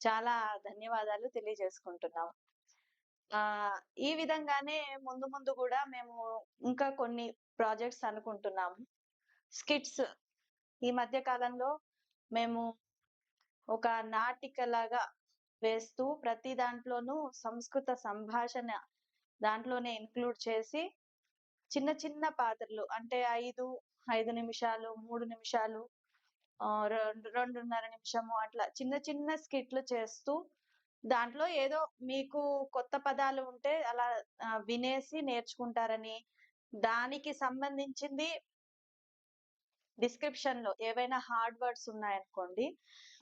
చాలా ధన్యవాదాలు తెలియజేసుకుంటున్నాం. ఆ ఈ విధంగానే ముందు ముందు కూడా మేము ఇంకా కొన్ని ప్రాజెక్ట్స్ అనుకుంటున్నాము. స్కిట్స్ ఈ మధ్య కాలంలో మేము ఒక నాటికలాగా వేస్తూ ప్రతి దాంట్లోనూ సంస్కృత సంభాషణ దాంట్లోనే ఇంక్లూడ్ చేసి చిన్న చిన్న పాత్రలు అంటే 5, 5 నిమిషాలు, మూడు నిమిషాలు రెండున్నర రెండు 2:30 నిమిషము అట్లా చిన్న చిన్న స్కిట్‌లు చేస్తూ దాంట్లో ఏదో మీకు కొత్త పదాలు ఉంటే అలా వినేసి నేర్చుకుంటారని, దానికి సంబంధించింది డిస్క్రిప్షన్‌లో ఏవైనా హార్డ్ వర్డ్స్ ఉన్నాయనుకోండి,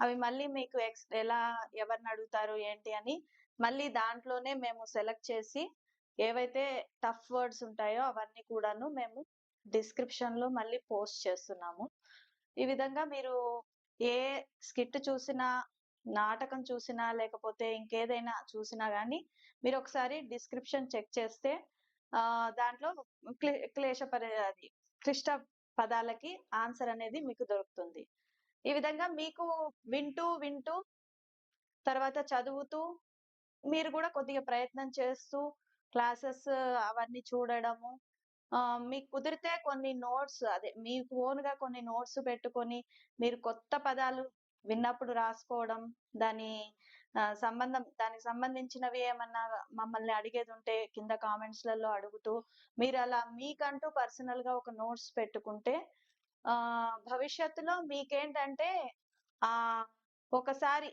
అవి మళ్ళీ మీకు ఎక్స్ ఎలా ఎవరిని అడుగుతారు ఏంటి అని మళ్ళీ దాంట్లోనే మేము సెలెక్ట్ చేసి ఏవైతే టఫ్ వర్డ్స్ ఉంటాయో అవన్నీ కూడాను మేము డిస్క్రిప్షన్‌లో మళ్ళీ పోస్ట్ చేస్తున్నాము. ఈ విధంగా మీరు ఏ స్కిట్ చూసినా, నాటకం చూసినా, లేకపోతే ఇంకేదైనా చూసినా కానీ మీరు ఒకసారి డిస్క్రిప్షన్ చెక్ చేస్తే ఆ దాంట్లో క్లే క్లేశపర అది క్లిష్ట పదాలకి ఆన్సర్ అనేది మీకు దొరుకుతుంది. ఈ విధంగా మీకు వింటూ, వింటూ తర్వాత చదువుతూ మీరు కూడా కొద్దిగా ప్రయత్నం చేస్తూ క్లాసెస్ అవన్నీ చూడడము. మీకు కుదిరితే కొన్ని నోట్స్ అదే మీకు ఓన్‌గా కొన్ని నోట్స్ పెట్టుకొని మీరు కొత్త పదాలు విన్నప్పుడు రాసుకోవడం, దాని సంబంధం దానికి సంబంధించినవి ఏమన్నా మమ్మల్ని అడిగేది ఉంటే కింద కామెంట్స్‌లలో అడుగుతూ మీరు అలా మీకంటూ పర్సనల్‌గా ఒక నోట్స్ పెట్టుకుంటే ఆ భవిష్యత్తులో మీకేంటంటే ఆ ఒకసారి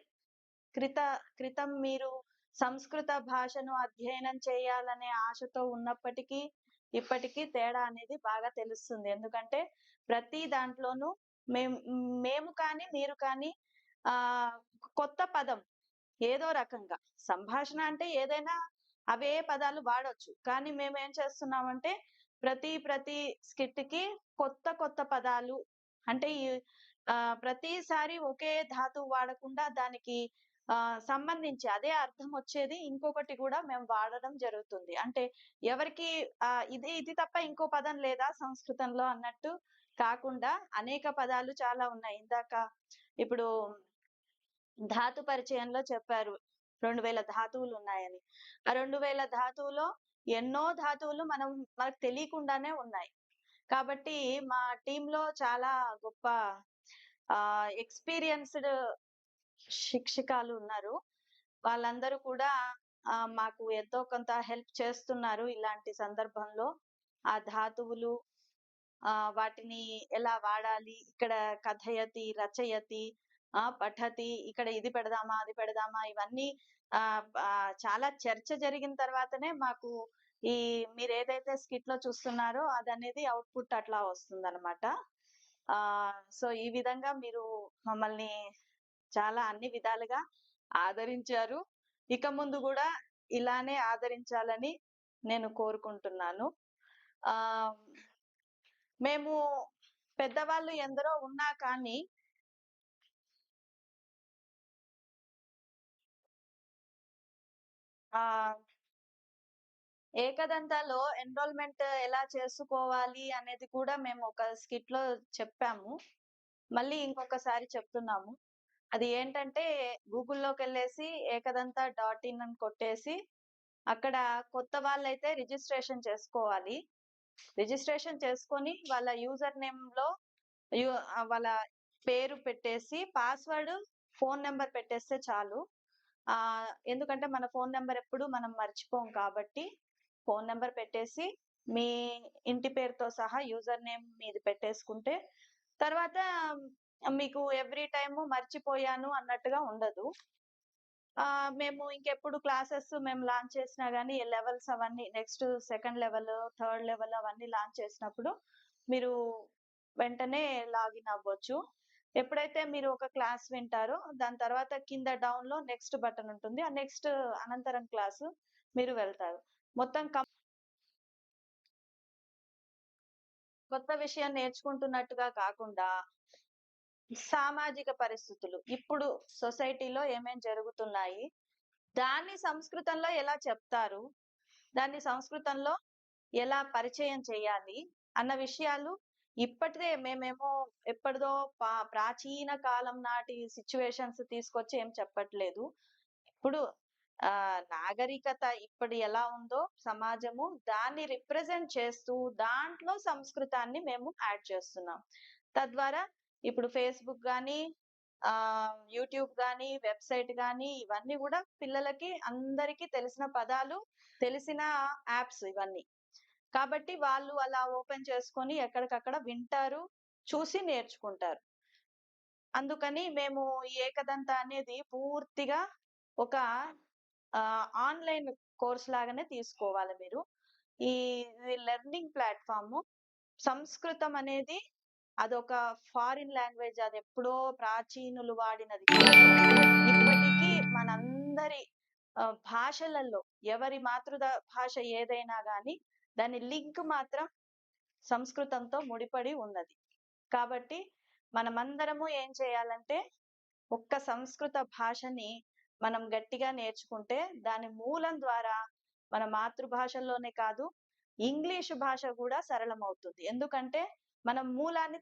క్రిత క్రితం మీరు సంస్కృత భాషను అధ్యయనం చేయాలనే ఆశతో ఉన్నప్పటికీ, ఇప్పటికీ తేడా అనేది బాగా తెలుస్తుంది. ఎందుకంటే ప్రతి దాంట్లోనూ మేము మేము కానీ, మీరు కానీ ఆ కొత్త పదం ఏదో రకంగా సంభాషణ అంటే ఏదైనా అవే పదాలు వాడొచ్చు. కానీ మేము ఏం చేస్తున్నామంటే ప్రతి ప్రతి స్కిట్‌కి కొత్త కొత్త పదాలు అంటే ఈ ప్రతిసారి ఒకే ధాతువు వాడకుండా దానికి సంబంధించి అదే అర్థం వచ్చేది ఇంకొకటి కూడా మేము వాడడం జరుగుతుంది. అంటే ఎవరికి ఇది ఇది తప్ప ఇంకో పదం లేదా సంస్కృతంలో అన్నట్టు కాకుండా అనేక పదాలు చాలా ఉన్నాయి. ఇందాక ఇప్పుడు ధాతు పరిచయంలో చెప్పారు. రెండు వేల ధాతువులు ఉన్నాయని ఆ 2000 ధాతువులో ఎన్నో ధాతువులు మనం మనకు తెలియకుండానే ఉన్నాయి. కాబట్టి మా టీంలో చాలా గొప్ప ఆ ఎక్స్‌పీరియన్స్‌డ్ శిక్షికాలు ఉన్నారు. వాళ్ళందరూ కూడా మాకు ఎంతో కొంత హెల్ప్ చేస్తున్నారు ఇలాంటి సందర్భంలో. ఆ ధాతువులు ఆ వాటిని ఎలా వాడాలి, ఇక్కడ కథయతి, రచయతి, ఆ! పఠతి ఇక్కడ ఇది పెడదామా, అది పెడదామా ఇవన్నీ ఆ చాలా చర్చ జరిగిన తర్వాతనే మాకు ఈ మీరేదైతే స్కిట్‌లో చూస్తున్నారో అదనేది అవుట్‌పుట్ అట్లా వస్తుందనమాట. ఆ సో, ఈ విధంగా మీరు మమ్మల్ని చాలా అన్ని విధాలుగా ఆదరించారు. ఇక ముందు కూడా ఇలానే ఆదరించాలని నేను కోరుకుంటున్నాను. ఆ మేము పెద్దవాళ్ళు ఎందరో ఉన్నా కానీ ఆ ఏకదంతాలో ఎన్రోల్‌మెంట్ ఎలా చేసుకోవాలి అనేది కూడా మేము ఒక స్కిట్‌లో చెప్పాము. మళ్ళీ ఇంకొకసారి చెప్తున్నాము. అది ఏంటంటే గూగుల్లోకి వెళ్ళేసి ఏకదంతా డాట్ ఇన్ అని కొట్టేసి అక్కడ కొత్త వాళ్ళైతే రిజిస్ట్రేషన్ చేసుకోవాలి. రిజిస్ట్రేషన్ చేసుకొని వాళ్ళ యూజర్ నేమ్‌లో లో వాళ్ళ పేరు పెట్టేసి పాస్వర్డ్, ఫోన్ నెంబర్ పెట్టేస్తే చాలు. ఆ ఎందుకంటే మన ఫోన్ నెంబర్ ఎప్పుడు మనం మర్చిపోం కాబట్టి ఫోన్ నెంబర్ పెట్టేసి మీ ఇంటి పేరుతో సహా యూజర్ నేమ్ మీది పెట్టేసుకుంటే తర్వాత మీకు ఎవ్రీ టైము మర్చిపోయాను అన్నట్టుగా ఉండదు. మేము ఇంకెప్పుడు క్లాసెస్ మేము లాంచ్ చేసినా ఈ లెవెల్స్ అవన్నీ next second level, third level అవన్నీ లాంచ్ చేసినప్పుడు మీరు వెంటనే లాగిన్ అవ్వచ్చు. ఎప్పుడైతే మీరు ఒక క్లాస్ వింటారో దాని తర్వాత కింద డౌన్‌లో నెక్స్ట్ బటన్ ఉంటుంది. ఆ నెక్స్ట్ అనంతరం క్లాసు మీరు వెళ్తారు. మొత్తం కం కొత్త విషయం నేర్చుకుంటున్నట్టుగా కాకుండా సామాజిక పరిస్థితులు ఇప్పుడు సొసైటీలో ఏమేం జరుగుతున్నాయి? దాన్ని సంస్కృతంలో ఎలా చెప్తారు? దాన్ని సంస్కృతంలో ఎలా పరిచయం చేయాలి? అన్న విషయాలు ఇప్పటిదే మేమేమో ఎప్పటిదో పా ప్రాచీన కాలం నాటి సిచ్యువేషన్స్ తీసుకొచ్చి ఏం చెప్పట్లేదు. ఇప్పుడు ఆ నాగరికత ఇప్పుడు ఎలా ఉందో సమాజము దాన్ని రిప్రజెంట్ చేస్తూ దాంట్లో సంస్కృతాన్ని మేము యాడ్ చేస్తున్నాం. తద్వారా ఇప్పుడు ఫేస్‌బుక్ గాని, ఆ యూట్యూబ్ గాని, వెబ్‌సైట్ గాని ఇవన్నీ కూడా పిల్లలకి అందరికీ తెలిసిన పదాలు, తెలిసిన యాప్స్ ఇవన్నీ. కాబట్టి వాళ్ళు అలా ఓపెన్ చేసుకొని ఎక్కడికక్కడ వింటారు, చూసి నేర్చుకుంటారు. అందుకని మేము ఈ ఏకదంత అనేది పూర్తిగా ఒక ఆన్‌లైన్ కోర్స్ లాగానే తీసుకోవాలి మీరు. ఈ ఇది లెర్నింగ్ ప్లాట్ఫామ్ సంస్కృతం అనేది అదొక ఫారిన్ లాంగ్వేజ్ అది ఎప్పుడో ప్రాచీనులు వాడినది ఇప్పటికీ మనందరి భాషలలో ఎవరి మాతృద భాష ఏదైనా గాని దాని లింక్ మాత్రం సంస్కృతంతో ముడిపడి ఉన్నది. కాబట్టి మనమందరము ఏం చేయాలంటే ఒక్క సంస్కృత భాషని మనం గట్టిగా నేర్చుకుంటే దాని మూలం ద్వారా మన మాతృభాషల్లోనే కాదు ఇంగ్లీష్ భాష కూడా సరళమవుతుంది. ఎందుకంటే మనం మూలాన్ని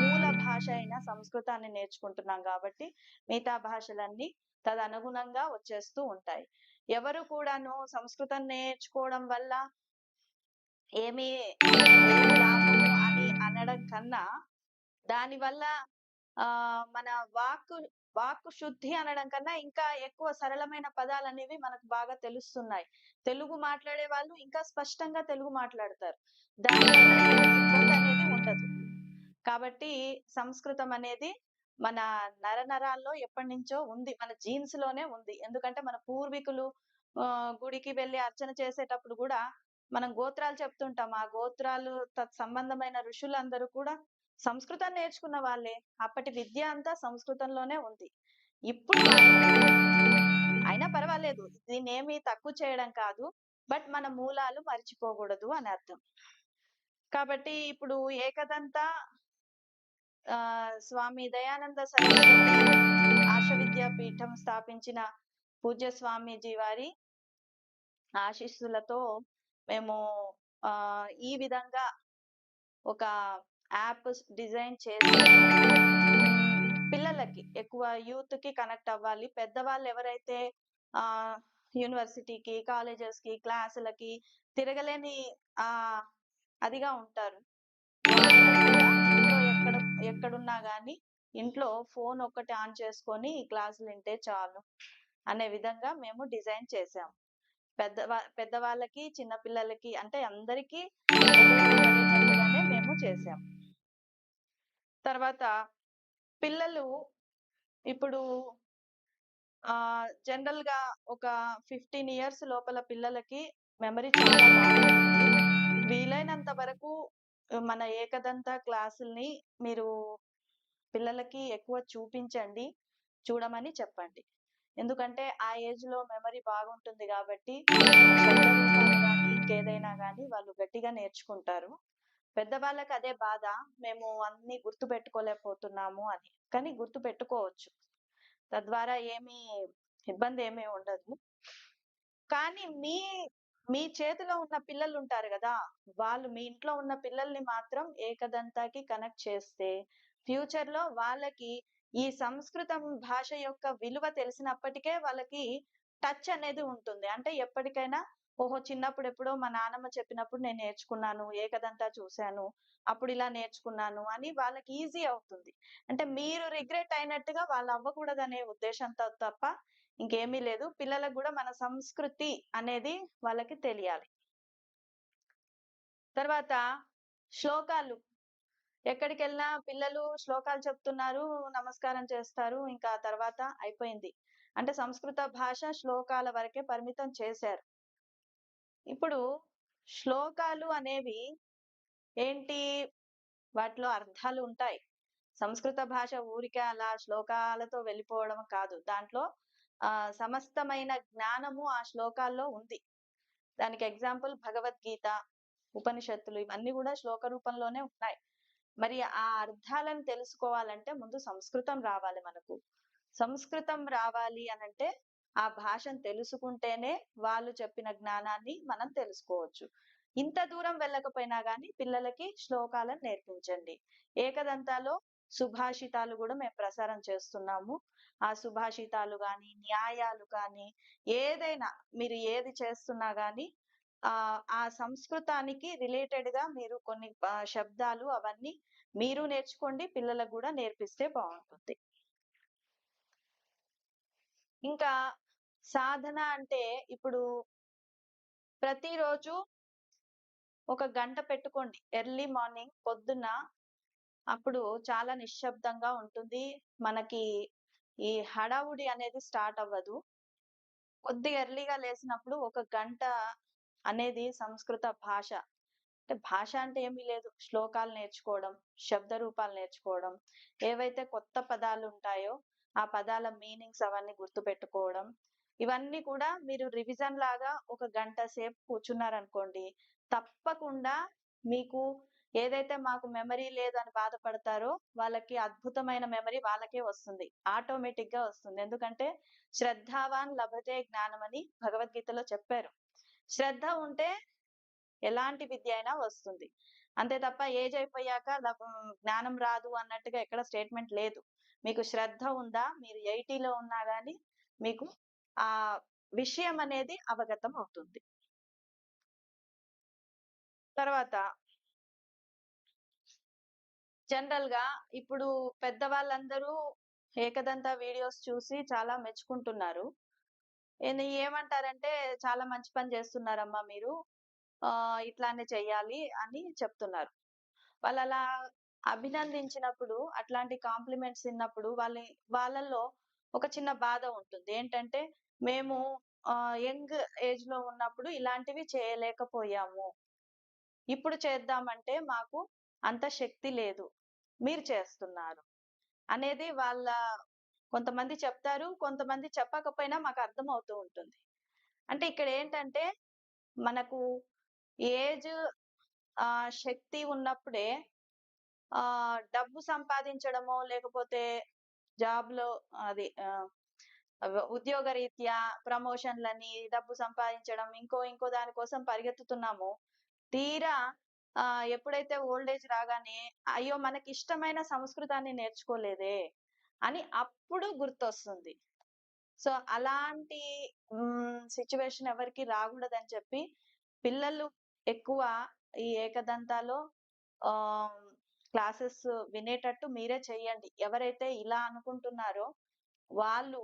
మూల భాష అయిన సంస్కృతాన్ని నేర్చుకుంటున్నాం కాబట్టి మిగతా భాషలన్నీ తదనుగుణంగా వచ్చేస్తూ ఉంటాయి. ఎవరు కూడాను సంస్కృతం నేర్చుకోవడం వల్ల ఏమి, అని అనడం కన్నా దానివల్ల ఆ మన వాక్కు వాక్కు శుద్ధి అనడం కన్నా ఇంకా ఎక్కువ సరళమైన పదాలు అనేవి మనకు బాగా తెలుస్తున్నాయి. తెలుగు మాట్లాడే వాళ్ళు ఇంకా స్పష్టంగా తెలుగు మాట్లాడతారు. దాని కాబట్టి సంస్కృతం అనేది మన నరనరాల్లో ఎప్పటినుంచో ఉంది. మన జీన్స్లోనే ఉంది. ఎందుకంటే మన పూర్వీకులు గుడికి వెళ్ళి అర్చన చేసేటప్పుడు కూడా మనం గోత్రాలు చెప్తుంటాం. ఆ గోత్రాలు తత్సంబంధమైన ఋషులందరూ కూడా సంస్కృతం నేర్చుకున్న వాళ్ళే. అప్పటి విద్య అంతా సంస్కృతంలోనే ఉంది. ఇప్పుడు అయినా పర్వాలేదు. దీన్నేమి తక్కువ చేయడం కాదు. బట్ మన మూలాలు మర్చిపోకూడదు అని అర్థం. కాబట్టి ఇప్పుడు ఏకదంత స్వామి దయానంద సరస్వతి ఆశ విద్యాపీఠం స్థాపించిన పూజ్య స్వామీజీ వారి ఆశీస్సులతో మేము ఈ విధంగా ఒక యాప్ డిజైన్ చేసి పిల్లలకి ఎక్కువ యూత్‌కి కనెక్ట్ అవ్వాలి. పెద్దవాళ్ళు ఎవరైతే ఆ యూనివర్సిటీకి, కాలేజెస్‌కి, క్లాసులకి తిరగలేని ఆ అదిగా ఉంటారు. ఎక్కడున్నా కానీ ఇంట్లో ఫోన్ ఒక్కటి ఆన్ చేసుకొని క్లాసులు వింటే చాలు అనే విధంగా మేము డిజైన్ చేసాం. పెద్దవా పెద్దవాళ్ళకి, చిన్న పిల్లలకి అంటే అందరికీ మేము చేసాం. తర్వాత పిల్లలు ఇప్పుడు జనరల్గా ఒక 15 ఇయర్స్ లోపల పిల్లలకి మెమరీ చాలా వీలైనంత వరకు మన ఏకదంత క్లాసుల్ని మీరు పిల్లలకి ఎక్కువ చూపించండి. చూడమని చెప్పండి. ఎందుకంటే ఆ ఏజ్‌లో మెమరీ బాగుంటుంది కాబట్టి ఇంకేదైనా కానీ వాళ్ళు గట్టిగా నేర్చుకుంటారు. పెద్దవాళ్ళకి అదే బాధ. మేము అన్ని గుర్తు పెట్టుకోలేకపోతున్నాము అని. కానీ గుర్తు పెట్టుకోవచ్చు తద్వారా ఏమీ ఇబ్బందేమీ ఉండదు. కానీ మీ మీ చేతిలో ఉన్న పిల్లలు ఉంటారు కదా వాళ్ళు మీ ఇంట్లో ఉన్న పిల్లల్ని మాత్రం ఏకదంతాకి కనెక్ట్ చేస్తే ఫ్యూచర్‌లో వాళ్ళకి ఈ సంస్కృతం భాష యొక్క విలువ తెలిసినప్పటికే వాళ్ళకి టచ్ అనేది ఉంటుంది. అంటే ఎప్పటికైనా ఓహో! చిన్నప్పుడు ఎప్పుడో మా నానమ్మ చెప్పినప్పుడు నేను నేర్చుకున్నాను. ఏకదంతా చూశాను అప్పుడు ఇలా నేర్చుకున్నాను అని వాళ్ళకి ఈజీ అవుతుంది. అంటే మీరు రిగ్రెట్ అయినట్టుగా వాళ్ళు అవ్వకూడదనే ఉద్దేశంతో తప్ప ఇంకేమీ లేదు. పిల్లలకు కూడా మన సంస్కృతి అనేది వాళ్ళకి తెలియాలి. తర్వాత శ్లోకాలు. ఎక్కడికెళ్ళినా పిల్లలు శ్లోకాలు చెప్తున్నారు, నమస్కారం చేస్తారు. ఇంకా తర్వాత అయిపోయింది. అంటే సంస్కృత భాష శ్లోకాల వరకే పరిమితం చేశారు. ఇప్పుడు శ్లోకాలు అనేవి ఏంటి? వాటిలో అర్థాలు ఉంటాయి. సంస్కృత భాష ఊరికే అలా శ్లోకాలతో వెళ్ళిపోవడం కాదు. దాంట్లో ఆ సమస్తమైన జ్ఞానము ఆ శ్లోకాల్లో ఉంది. దానికి ఎగ్జాంపుల్ భగవద్గీత, ఉపనిషత్తులు ఇవన్నీ కూడా శ్లోక రూపంలోనే ఉన్నాయి. మరి ఆ అర్థాలను తెలుసుకోవాలంటే ముందు సంస్కృతం రావాలి మనకు. సంస్కృతం రావాలి అనంటే ఆ భాషను తెలుసుకుంటేనే వాళ్ళు చెప్పిన జ్ఞానాన్ని మనం తెలుసుకోవచ్చు. ఇంత దూరం వెళ్ళకపోయినా గాని పిల్లలకి శ్లోకాలను నేర్పించండి ఏకదంతాలో సుభాషితాలు కూడా మేము ప్రసారం చేస్తున్నాము. ఆ సుభాషితాలు కానీ న్యాయాలు కానీ ఏదైనా మీరు ఏది చేస్తున్నా కానీ ఆ ఆ సంస్కృతానికి రిలేటెడ్గా మీరు కొన్ని శబ్దాలు అవన్నీ మీరు నేర్చుకోండి పిల్లలకు కూడా నేర్పిస్తే బాగుంటుంది. ఇంకా సాధన అంటే ఇప్పుడు ప్రతిరోజు ఒక గంట పెట్టుకోండి. ఎర్లీ మార్నింగ్ పొద్దున్న అప్పుడు చాలా నిశ్శబ్దంగా ఉంటుంది. మనకి ఈ హడావుడి అనేది స్టార్ట్ అవ్వదు. కొద్దిగా ఎర్లీగా లేచినప్పుడు ఒక గంట అనేది సంస్కృత భాష. అంటే భాష అంటే ఏమీ లేదు. శ్లోకాలు నేర్చుకోవడం శబ్ద రూపాలు నేర్చుకోవడం ఏవైతే కొత్త పదాలు ఉంటాయో ఆ పదాల మీనింగ్స్ అవన్నీ గుర్తుపెట్టుకోవడం. ఇవన్నీ కూడా మీరు రివిజన్ లాగా ఒక గంట సేపు కూర్చున్నారనుకోండి తప్పకుండా మీకు ఏదైతే మాకు మెమరీ లేదని బాధపడతారో వాళ్ళకి అద్భుతమైన మెమరీ వాళ్ళకే వస్తుంది. ఆటోమేటిక్గా వస్తుంది. ఎందుకంటే శ్రద్ధావాన్ లభతే జ్ఞానం అని భగవద్గీతలో చెప్పారు. శ్రద్ధ ఉంటే ఎలాంటి విద్య అయినా వస్తుంది. అంతే తప్ప ఏజ్ అయిపోయాక లభ- జ్ఞానం రాదు అన్నట్టుగా ఎక్కడ స్టేట్మెంట్ లేదు. మీకు శ్రద్ధ ఉందా? మీరు ఎయిటీలో ఉన్నా గానీ మీకు ఆ విషయం అనేది అవగతం అవుతుంది. తర్వాత జనరల్గా ఇప్పుడు పెద్దవాళ్ళందరూ ఏకదంత వీడియోస్ చూసి చాలా మెచ్చుకుంటున్నారు. ఏమంటారంటే చాలా మంచి పని చేస్తున్నారమ్మా మీరు. ఆ ఇట్లానే చెయ్యాలి అని చెప్తున్నారు. వాళ్ళు అలా అభినందించినప్పుడు అట్లాంటి కాంప్లిమెంట్స్ విన్నప్పుడు వాళ్ళ వాళ్ళల్లో ఒక చిన్న బాధ ఉంటుంది. ఏంటంటే మేము యంగ్ ఏజ్లో ఉన్నప్పుడు ఇలాంటివి చేయలేకపోయాము. ఇప్పుడు చేద్దామంటే మాకు అంత శక్తి లేదు. మీరు చేస్తున్నారు అనేది వాళ్ళ కొంతమంది చెప్తారు కొంతమంది చెప్పకపోయినా మాకు అర్థం అవుతూ ఉంటుంది. అంటే ఇక్కడ ఏంటంటే మనకు ఏజ్ ఆ శక్తి ఉన్నప్పుడే ఆ డబ్బు సంపాదించడమో లేకపోతే జాబ్లో అది ఉద్యోగ రీత్యా ప్రమోషన్లని డబ్బు సంపాదించడం ఇంకో ఇంకో దానికోసం పరిగెత్తుతున్నామో తీరా ఆ ఎప్పుడైతే ఓల్డ్ ఏజ్ రాగానే అయ్యో మనకి ఇష్టమైన సంస్కృతాన్ని నేర్చుకోలేదే అని అప్పుడు గుర్తొస్తుంది. సో అలాంటి సిచ్యువేషన్ ఎవరికి రాకూడదని చెప్పి పిల్లలు ఎక్కువ ఈ ఏకదంతాలో ఆ క్లాసెస్ వినేటట్టు మీరే చెయ్యండి. ఎవరైతే ఇలా అనుకుంటున్నారో వాళ్ళు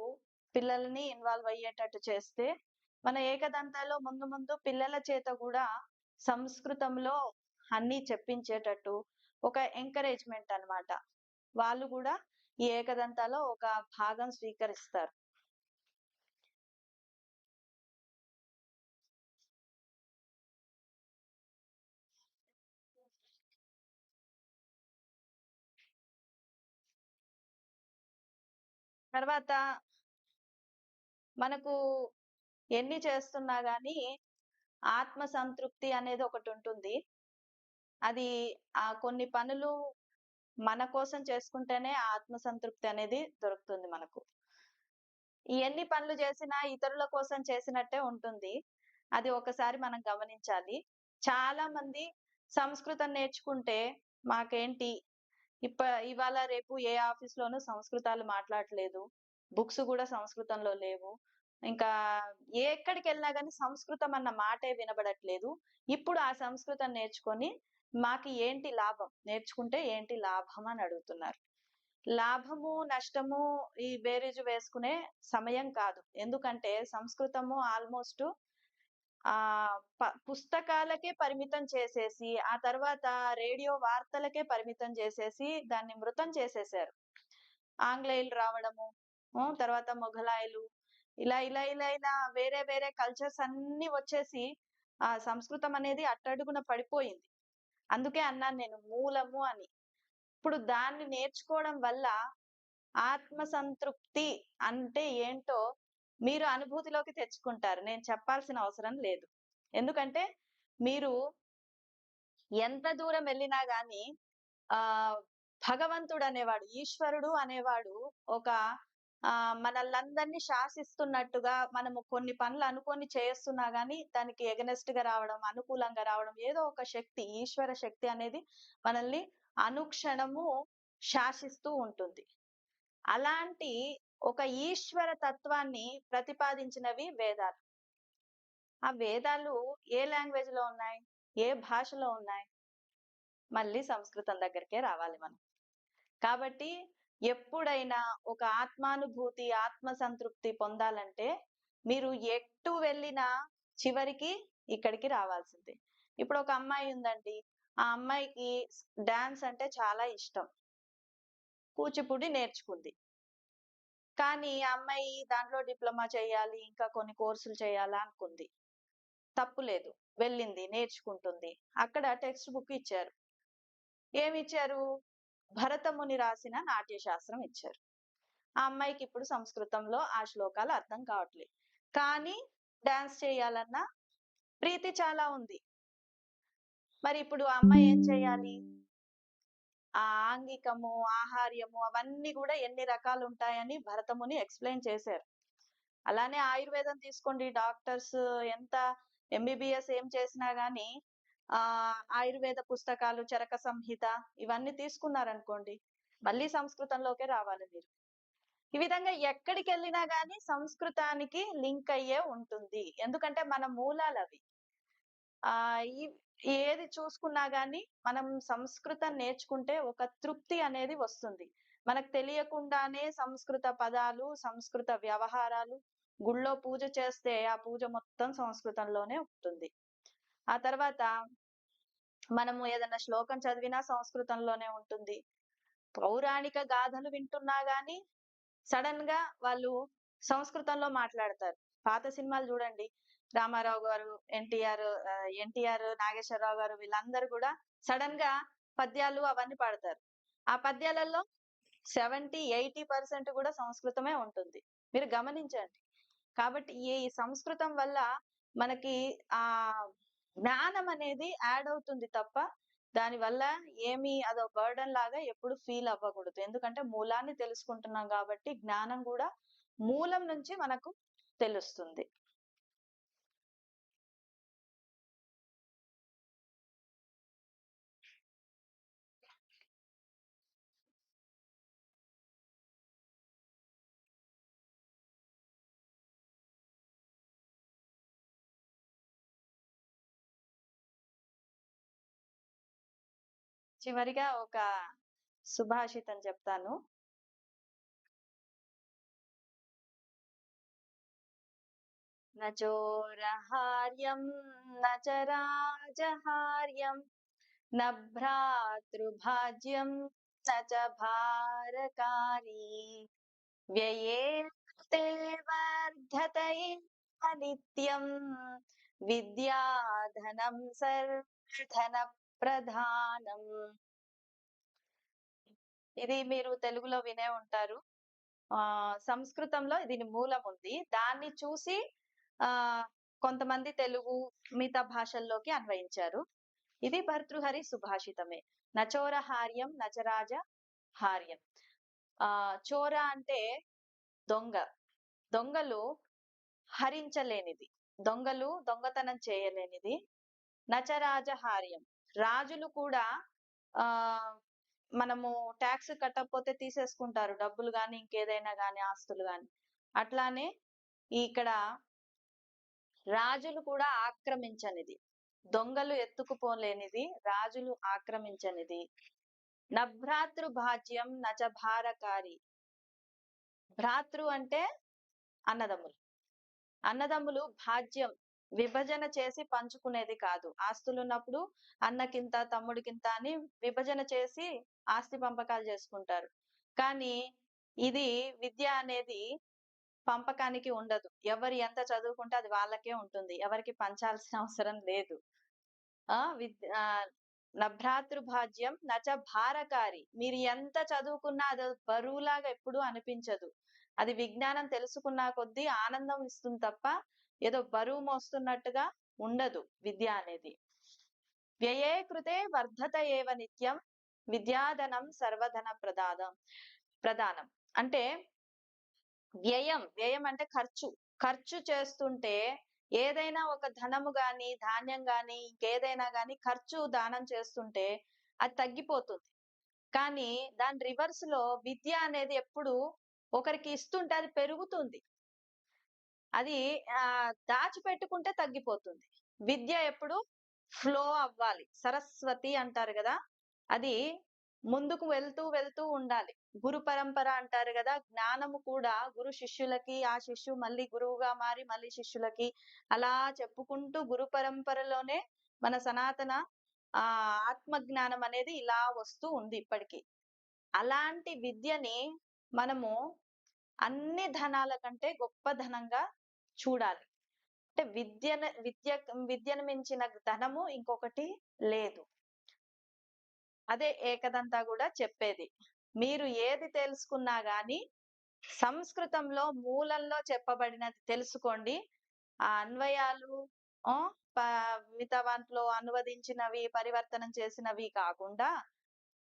పిల్లల్ని ఇన్వాల్వ్ అయ్యేటట్టు చేస్తే మన ఏకదంతాలో ముందు ముందు పిల్లల చేత కూడా సంస్కృతంలో అన్ని చెప్పించేటట్టు ఒక ఎంకరేజ్మెంట్ అన్నమాట. వాళ్ళు కూడా ఈ ఏకదంతాలో ఒక భాగం స్వీకరిస్తారు. తర్వాత మనకు ఎన్ని చేస్తున్నా కానీ ఆత్మ సంతృప్తి అనేది ఒకటి ఉంటుంది. అది ఆ కొన్ని పనులు మన కోసం చేసుకుంటేనే ఆత్మసంతృప్తి అనేది దొరుకుతుంది మనకు. ఎన్ని పనులు చేసినా ఇతరుల కోసం చేసినట్టే ఉంటుంది. అది ఒకసారి మనం గమనించాలి. చాలా మంది సంస్కృతం నేర్చుకుంటే మాకేంటి? ఇప్ప ఇవాళ రేపు ఏ ఆఫీస్ లోనూ సంస్కృతాలు మాట్లాడలేదు. బుక్స్ కూడా సంస్కృతంలో లేవు. ఇంకా ఏ ఎక్కడికి వెళ్ళినా కానీ సంస్కృతం అన్న మాటే వినబడట్లేదు. ఇప్పుడు ఆ సంస్కృతం నేర్చుకొని మాకు ఏంటి లాభం? నేర్చుకుంటే ఏంటి లాభం అని అడుగుతున్నారు. లాభము నష్టము ఈ బేరీజు వేసుకునే సమయం కాదు. ఎందుకంటే సంస్కృతము ఆల్మోస్ట్ ఆ ప- పుస్తకాలకే పరిమితం చేసేసి ఆ తర్వాత రేడియో వార్తలకే పరిమితం చేసేసి దాన్ని మృతం చేసేసారు. ఆంగ్లేయులు రావడము తర్వాత మొఘలాయులు ఇలా ఇలా ఇలా ఇలా వేరే వేరే కల్చర్స్ అన్ని వచ్చేసి ఆ సంస్కృతం అనేది అట్టడుగున పడిపోయింది. అందుకే అన్నాను నేను మూలము అని. ఇప్పుడు దాన్ని నేర్చుకోవడం వల్ల ఆత్మ సంతృప్తి అంటే ఏంటో మీరు అనుభూతిలోకి తెచ్చుకుంటారు. నేను చెప్పాల్సిన అవసరం లేదు. ఎందుకంటే మీరు ఎంత దూరం వెళ్ళినా గాని ఆ భగవంతుడు అనేవాడు ఈశ్వరుడు అనేవాడు ఒక ఆ మనల్ని శాసిస్తున్నట్టుగా మనము కొన్ని పనులు అనుకొని చేస్తున్నా గాని దానికి ఎగనెస్ట్‌గా రావడం, అనుకూలంగా రావడం ఏదో ఒక శక్తి ఈశ్వర శక్తి అనేది మనల్ని అనుక్షణము శాసిస్తూ ఉంటుంది. అలాంటి ఒక ఈశ్వర తత్వాన్ని ప్రతిపాదించినవి వేదాలు. ఆ వేదాలు ఏ లాంగ్వేజ్‌లో ఉన్నాయి? ఏ భాషలో ఉన్నాయి? మళ్ళీ సంస్కృతం దగ్గరికే రావాలి మనం. కాబట్టి ఎప్పుడైనా ఒక ఆత్మానుభూతి, ఆత్మ సంతృప్తి పొందాలంటే మీరు ఎటు వెళ్ళినా చివరికి ఇక్కడికి రావాల్సిందే. ఇప్పుడు ఒక అమ్మాయి ఉందండి. ఆ అమ్మాయికి డాన్స్ అంటే చాలా ఇష్టం. కూచిపూడి నేర్చుకుంది. కానీ ఆ అమ్మాయి దాంట్లో డిప్లొమా చేయాలి, ఇంకా కొన్ని కోర్సులు చేయాలా అనుకుంది. తప్పు లేదు. వెళ్ళింది, నేర్చుకుంటుంది. అక్కడ టెక్స్ట్ బుక్ ఇచ్చారు. ఏమి ఇచ్చారు భరతముని రాసిన నాట్యశాస్త్రం ఇచ్చారు. ఆ అమ్మాయికి ఇప్పుడు సంస్కృతంలో ఆ శ్లోకాలు అర్థం కావట్లేదు. కానీ డాన్స్ చేయాలన్న ప్రీతి చాలా ఉంది. మరి ఇప్పుడు ఆ అమ్మాయి ఏం చేయాలి? ఆ ఆంగికము, ఆహార్యము అవన్నీ కూడా ఎన్ని రకాలు ఉంటాయని భరతముని ఎక్స్‌ప్లెయిన్ చేశారు. అలానే ఆయుర్వేదం తీసుకోండి. డాక్టర్స్ ఎంత ఎంబీబీఎస్ ఏం చేసినా గానీ ఆ ఆయుర్వేద పుస్తకాలు, చరక సంహిత ఇవన్నీ తీసుకున్నారనుకోండి. మళ్ళీ సంస్కృతంలోకే రావాలి మీరు. ఈ విధంగా ఎక్కడికెళ్ళినా కానీ సంస్కృతానికి లింక్ అయ్యే ఉంటుంది. ఎందుకంటే మన మూలాలవి. అవి ఈ ఏది చూసుకున్నా గాని మనం సంస్కృతం నేర్చుకుంటే ఒక తృప్తి అనేది వస్తుంది. మనకు తెలియకుండానే సంస్కృత పదాలు, సంస్కృత వ్యవహారాలు గుళ్ళో పూజ చేస్తే ఆ పూజ మొత్తం సంస్కృతంలోనే ఉంటుంది. ఆ తర్వాత మనము ఏదన్నా శ్లోకం చదివినా సంస్కృతంలోనే ఉంటుంది. పౌరాణిక గాథలు వింటున్నా గాని సడెన్‌గా వాళ్ళు సంస్కృతంలో మాట్లాడతారు. పాత సినిమాలు చూడండి. రామారావు గారు, ఎన్టీఆర్ ఎన్టీఆర్, నాగేశ్వరరావు గారు వీళ్ళందరూ కూడా సడన్గా పద్యాలు అవన్నీ పాడతారు. ఆ పద్యాలలో సెవెంటీ ఎయిటీ పర్సెంట్ కూడా సంస్కృతమే ఉంటుంది. మీరు గమనించండి. కాబట్టి ఈ సంస్కృతం వల్ల మనకి ఆ జ్ఞానం అనేది యాడ్ అవుతుంది తప్ప దానివల్ల ఏమి అదో బర్డెన్ లాగా ఎప్పుడు ఫీల్ అవ్వకూడదు. ఎందుకంటే మూలాన్ని తెలుసుకుంటున్నాం కాబట్టి జ్ఞానం కూడా మూలం నుంచి మనకు తెలుస్తుంది. చివరిగా ఒక సుభాషితం చెప్తాను. न चोरहार्यं न च राजहार्यं न भ्रातृभाज्यं न च भारकारी व्यये ते वर्धते अनित्यं విద్యా ధనం సర్వధన ప్రధానం ఇది మీరు తెలుగులో వినే ఉంటారు. ఆ సంస్కృతంలో దీని మూలం ఉంది. దాన్ని చూసి ఆ కొంతమంది తెలుగు మిగతా భాషల్లోకి అన్వయించారు. ఇది భర్తృహరి సుభాషితమే. నచోర హార్యం నచరాజ హార్యం. ఆ చోర అంటే దొంగ. దొంగలు హరించలేనిది. దొంగలు దొంగతనం చేయలేనిది. నచరాజ హార్యం రాజులు కూడా ఆ మనము ట్యాక్స్ కట్టకపోతే తీసేసుకుంటారు. డబ్బులు గాని, ఇంకేదైనా గాని, ఆస్తులు గాని. అట్లానే ఇక్కడ రాజులు కూడా ఆక్రమించనిది. దొంగలు ఎత్తుకుపోలేనిది. రాజులు ఆక్రమించనిది. నభ్రాతృ భాజ్యం నచ భారకారి. భ్రాతృ అంటే అన్నదమ్ములు. అన్నదమ్ములు భాజ్యం విభజన చేసి పంచుకునేది కాదు. ఆస్తులున్నప్పుడు అన్నకింత, తమ్ముడికింత అని విభజన చేసి ఆస్తి పంపకాలు చేసుకుంటారు. కానీ ఇది విద్య అనేది పంపకానికి ఉండదు. ఎవరు ఎంత చదువుకుంటే అది వాళ్ళకే ఉంటుంది. ఎవరికి పంచాల్సిన అవసరం లేదు. ఆ! విద్య నభ్రాతృభాజ్యం నచ భారకారి. మీరు ఎంత చదువుకున్నా అది బరువులాగా ఎప్పుడూ అనిపించదు. అది విజ్ఞానం తెలుసుకున్న కొద్దీ ఆనందం ఇస్తుంది తప్ప ఏదో బరువు మోస్తున్నట్టుగా ఉండదు విద్య అనేది. వ్యయే కృతే వర్ధత ఏవ నిత్యం విద్యాధనం సర్వధన ప్రదాదం ప్రధానం. అంటే వ్యయం వ్యయం అంటే ఖర్చు ఖర్చు చేస్తుంటే ఏదైనా ఒక ధనము గాని ధాన్యం గాని ఇంకేదైనా గాని ఖర్చు దానం చేస్తుంటే అది తగ్గిపోతుంది కానీ దాని రివర్స్లో విద్య అనేది ఎప్పుడు ఒకరికి ఇస్తుంటే అది పెరుగుతుంది అది ఆ దాచిపెట్టుకుంటే తగ్గిపోతుంది. విద్య ఎప్పుడు ఫ్లో అవ్వాలి. సరస్వతి అంటారు కదా! అది ముందుకు వెళ్తూ వెళ్తూ ఉండాలి. గురు పరంపర అంటారు కదా! జ్ఞానము కూడా గురు శిష్యులకి ఆ శిష్యు మళ్ళీ గురువుగా మారి మళ్ళీ శిష్యులకి అలా చెప్పుకుంటూ గురు పరంపరలోనే మన సనాతన ఆ ఆత్మ జ్ఞానం అనేది ఇలా వస్తూ ఉంది ఇప్పటికి. అలాంటి విద్యని మనము అన్ని ధనాల కంటే గొప్ప ధనంగా చూడాలి. అంటే విద్యను విద్య విద్యను మించిన ధనము ఇంకొకటి లేదు. అదే ఏకదంతా కూడా చెప్పేది. మీరు ఏది తెలుసుకున్నా గాని సంస్కృతంలో మూలంలో చెప్పబడినది తెలుసుకోండి. ఆ అన్వయాలు ఆ, ప- మిగతా వాటిలో అనువదించినవి పరివర్తనం చేసినవి కాకుండా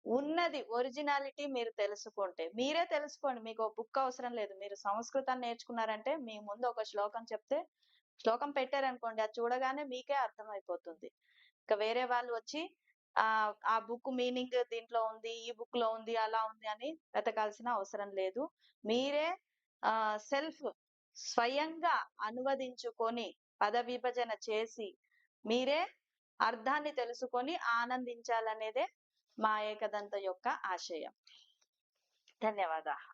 ఉన్నది ఒరిజినాలిటీ మీరు తెలుసుకుంటే. మీరే తెలుసుకోండి. మీకు బుక్ అవసరం లేదు. మీరు సంస్కృతాన్ని నేర్చుకున్నారంటే మీ ముందు ఒక శ్లోకం చెప్తే శ్లోకం పెట్టారనుకోండి అది చూడగానే మీకే అర్థమైపోతుంది. ఇంకా వేరే వాళ్ళు వచ్చి ఆ ఆ బుక్ మీనింగ్ దీంట్లో ఉంది ఈ బుక్లో ఉంది అలా ఉంది అని వెతకాల్సిన అవసరం లేదు. మీరే ఆ సెల్ఫ్ స్వయంగా అనువదించుకొని పద విభజన చేసి మీరే అర్థాన్ని తెలుసుకొని ఆనందించాలనేదే మా ఏకదంత యొక్క ఆశయం. ధన్యవాదాలు.